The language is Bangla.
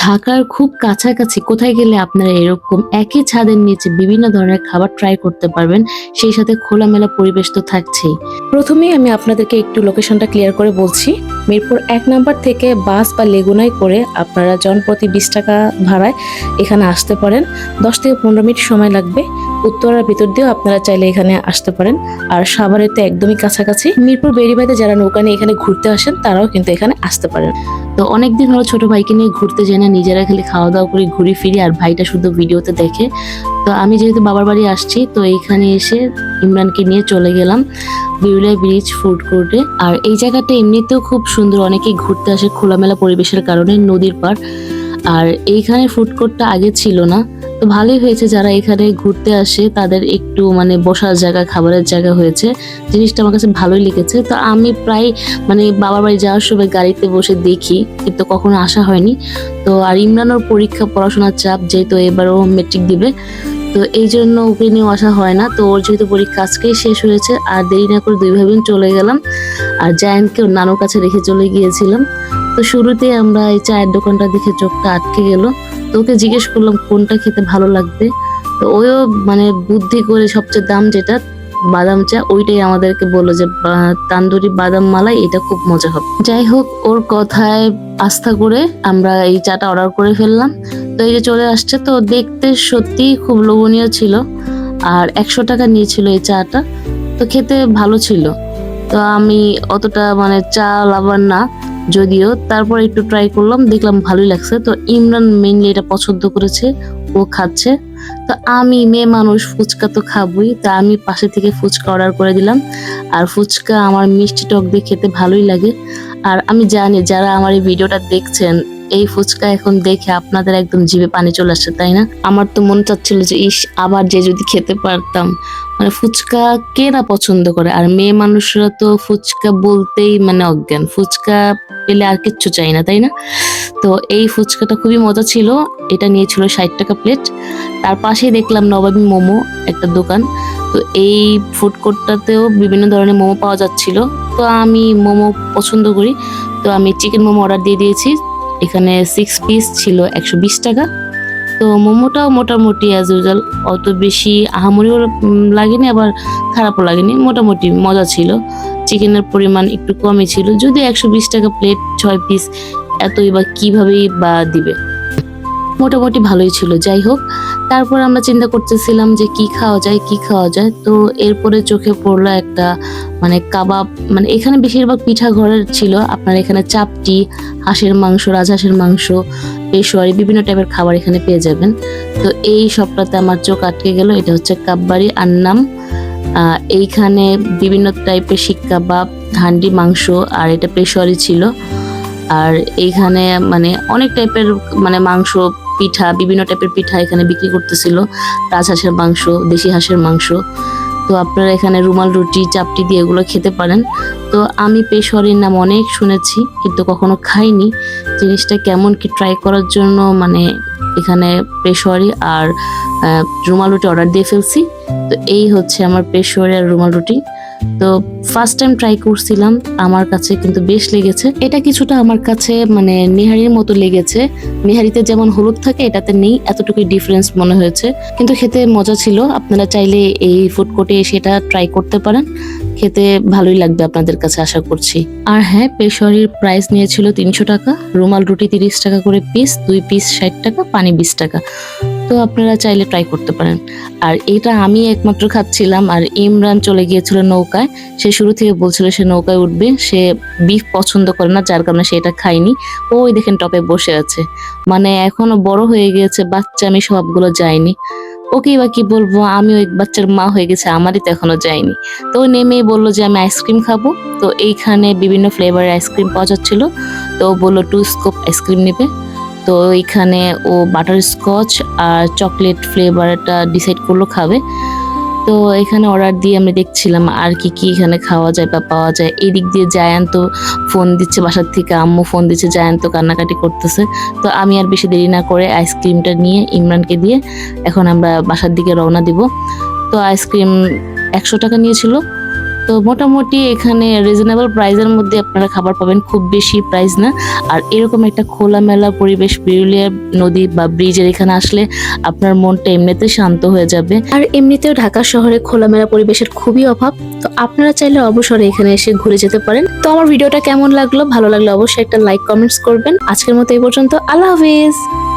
ঢাকার খুব কাছাকাছি কোথায় গেলে আপনারা এরকম একই ছাদের নিচে বিভিন্ন ধরনের খাবার ট্রাই করতে পারবেন, সেই সাথে খোলামেলা পরিবেশ তো থাকছেই। প্রথমেই আমি আপনাদেরকে একটু লোকেশনটা ক্লিয়ার করে বলছি। মিরপুর এক নাম্বার থেকে বাস বা লেগুনায় করে আপনারা জনপ্রতি বিশ টাকা ভাড়ায় এখানে আসতে পারেন। দশ থেকে পনেরো মিনিট সময় লাগবে। উত্তরার ভিতর দিয়েও আপনারা চাইলে এখানে আসতে পারেন। আর সাভারের তো একদমই কাছাকাছি। মিরপুর বেরিবাইতে যারা নৌকা নিয়ে এখানে ঘুরতে আসেন, তারাও কিন্তু এখানে আসতে পারেন। তো অনেকদিন হলো ছোট ভাইকে নিয়ে ঘুরতে যাই না, নিজেরা খালি খাওয়া দাওয়া করে ঘুরি ফিরি আর ভাইটা শুধু ভিডিওতে দেখে। তো আমি যেহেতু বাবার বাড়ি আসছি, তো এইখানে এসে ইমরানকে নিয়ে চলে গেলাম বিউলিয়া ব্রিজ, ফুড কোর্টে। আর এই জায়গাটা এমনিতেও খুব সুন্দর, অনেকেই ঘুরতে আসে খোলামেলা পরিবেশের কারণে নদীর পার আর এইখানে ফুড কোর্টটা আগে ছিল না তো ভালোই হয়েছে যারা এখানে ঘুরতে আসে, তাদের একটু মানে বসার জায়গা, খাবারের জায়গা হয়েছে। জিনিসটা আমার কাছে ভালোই লেগেছে। তো আমি প্রায় মানে বাবার বাড়ি যাওয়ার সময় গাড়িতে বসে দেখি, কিন্তু কখনো আসা হয়নি। তো আর ইমরানোর পরীক্ষা, পড়াশোনার চাপ যেহেতু এবারও মেট্রিক দিবে, তো এই জন্য ওকে নিয়েও আসা হয় না। তো ওর যেহেতু পরীক্ষা আজকেই শেষ হয়েছে, আর দেরি না করে দুই ভাই বোন চলে গেলাম। আর জায়ান্টকে নানুর কাছে রেখে চলে গিয়েছিলাম। তো শুরুতে আমরা এই চায়ের দোকানটা দেখে চোখটা আটকে গেল। তো ওকে জিজ্ঞেস করলাম, কোনটা খেতে ভালো লাগবে? তো ওও মানে বুদ্ধি করে সবচেয়ে দাম যেটা, বাদাম চা, ওইটাই আমাদেরকে বলল যে তান্দুরি বাদাম মালাই, এটা খুব মজা হবে। যাই হোক, ওর কথায় আস্থা করে আমরা এই চাটা অর্ডার করে ফেললাম। তো এই যে চলে আসছে, তো দেখতে সত্যি খুব লোভনীয় ছিল আর একশো টাকা নিয়েছিল এই চাটা। তো খেতে ভালো ছিল। তো আমি অতটা মানে চা লাভার না। যদিও তারপর একটু ট্রাই করলাম, দেখলাম ভালোই লাগছে। তো ইমরান মেনলি এটা পছন্দ করেছে, ও খাচ্ছে। তো আমি মেয়ে মানুষ, ফুচকা তো খাবই। তা আমি পাশে থেকে ফুচকা অর্ডার করে দিলাম। আর ফুচকা আমার মিষ্টি টক দিয়ে খেতে ভালোই লাগে। আর আমি জানি, যারা আমার এই ভিডিওটা দেখছেন এই ফুচকা এখন দেখে আপনাদের একদম জিভে পানি চলে আসছে, তাই না? আমার তো মনে চাচ্ছিল যে, ইস, আবার যে যদি খেতে পারতাম। মানে ফুচকা কে না পছন্দ করে? আর মেয়ে মানুষরা তো ফুচকা বলতেই মানে অজ্ঞান। ফুচকা পেলে আর কিচ্ছু চাই না, তাই না? তো এই ফুচকাটা খুবই মজা ছিল। এটা নিয়েছিল ষাট টাকা প্লেট তার পাশেই দেখলাম নবাবী মোমো একটা দোকান। তো এই ফুড কোর্টটাতেও বিভিন্ন ধরনের মোমো পাওয়া যাচ্ছিল। তো আমি মোমো পছন্দ করি। তো আমি চিকেন মোমো অর্ডার দিয়ে দিয়েছি। এখানে সিক্স পিস ছিল একশো বিশ টাকা। তো মোমোটাও মোটামুটি অ্যাজ ইউজাল অত বেশি আহামরিও লাগেনি, আবার খারাপও লাগেনি, মোটামুটি মজা ছিল। চিকেনের পরিমাণ একটু কমই ছিল, যদি একশো বিশ টাকা প্লেট ছয় পিস এতই বা কীভাবেই বা দিবে। মোটামুটি ভালোই ছিল, যাই হোক। তারপর আমরা চিন্তা করতেছিলাম যে কি খাওয়া যায়, কি খাওয়া যায়। তো এরপরে চোখে পড়ল একটা মানে কাবাব মানে এখানে বেশিরভাগ পিঠা ঘরের ছিল। আপনার এখানে চাপটি, হাঁসের মাংস, রাজহাঁসের মাংস, পেশোয়ারি, বিভিন্ন টাইপের খাবার এখানে পেয়ে যাবেন। তো এই সবটাতে আমার চোখ আটকে গেল, এটা হচ্ছে কাববাড়ি আন্নাম। এইখানে বিভিন্ন টাইপের শিক কাবাব হান্ডি মাংস, আর এটা পেশোয়ারি ছিল। আর এইখানে মানে অনেক টাইপের মানে মাংস পিঠা, বিভিন্ন টাইপের পিঠা এখানে বিক্রি করতেছিল। রাজহাঁসের মাংস, দেশি হাঁসের মাংস। তো আপনারা এখানে রুমাল, রুটি, চাপটি দিয়ে এগুলো খেতে পারেন। তো আমি পেশোয়ারির নাম অনেক শুনেছি, কিন্তু কখনো খাইনি। জিনিসটা কেমন কি ট্রাই করার জন্য মানে এখানে পেশোয়ারি আর রুমাল রুটি অর্ডার দিয়ে ফেলছি। তো এই হচ্ছে আমার পেশোয়ারি আর রুমাল রুটি। তো ফার্স্ট টাইম ট্রাই করছিলাম, আমার কাছে কিন্তু বেশ লেগেছে। এটা কিছুটা আমার কাছে মানে নেহারির মতো লেগেছে। নেহারিতে যেমন হলুদ থাকে, এটাতে নেই, এতটুকুই ডিফারেন্স মনে হয়েছে। কিন্তু খেতে মজা ছিল, আপনারা চাইলে এই ফুড কোর্টে এসে এটা ট্রাই করতে পারেন। খেতে ভালোই লাগবে আপনাদের কাছে, আশা করছি। আর হ্যাঁ পেশোয়ারির প্রাইস নিয়েছিল তিনশো টাকা, রুমাল রুটি তিরিশ টাকা করে পিস দুই পিস ষাট টাকা, পানি বিশ টাকা। তো আপনারা চাইলে ট্রাই করতে পারেন। আর এটা আমি একমাত্র খাচ্ছিলাম আর ইমরান চলে গিয়েছিল নৌকায়। সে শুরু থেকে বলছিল সে নৌকায় উঠবে, সে বিফ পছন্দ করে না, যার কারণে সে এটা খায়নি। ওই দেখেন টপে বসে আছে। মানে এখনও বড় হয়ে গিয়েছে, বাচ্চা আমি সবগুলো যাইনি ওকেই বা কি বলব আমি ওই বাচ্চার মা হয়ে গেছে, আমারই তো এখনও যায়নি। তো ও নেমেই বলল যে, আমি আইসক্রিম খাব। তো এইখানে বিভিন্ন ফ্লেভারের আইসক্রিম পাওয়া যাচ্ছিল। তো বলল টু স্কোপ আইসক্রিম নেবে। তো এখানে ও বাটার স্কচ আর চকলেট ফ্লেভারটা ডিসাইড করল খাবে। তো এখানে অর্ডার দিয়ে আমি দেখছিলাম আর কি কি এখানে খাওয়া যায় বা পাওয়া যায়। এই দিক দিয়ে জায়ান্ত ফোন দিচ্ছে, বাসার থেকে আম্মু ফোন দিচ্ছে, জায়ান্ত কান্নাকাটি করতেছে। তো আমি আর বেশি দেরি না করে আইসক্রিমটা নিয়ে ইমরানকে দিয়ে এখন আমরা বাসার দিকে রওনা দিব। তো আইসক্রিম একশো টাকা নিয়েছিল। তো মোটামুটি এখানে রিজনেবল প্রাইসের মধ্যে আপনারা খাবার পাবেন, খুব বেশি প্রাইস না। আর এরকম একটা খোলামেলা পরিবেশ বিরুলিয়া নদী বা ব্রিজের এখানে আসলে আপনার মনটা এমনিতে শান্ত হয়ে যাবে। আর এমনিতেও ঢাকা শহরে খোলামেলা পরিবেশের খুবই অভাব। তো আপনারা চাইলে অবসরে এখানে এসে ঘুরে যেতে পারেন। তো আমার ভিডিওটা কেমন লাগল? ভালো লাগলে অবশ্যই একটা লাইক কমেন্টস করবেন। আজকের মতো এই পর্যন্ত। আল্লাহ হাফিজ!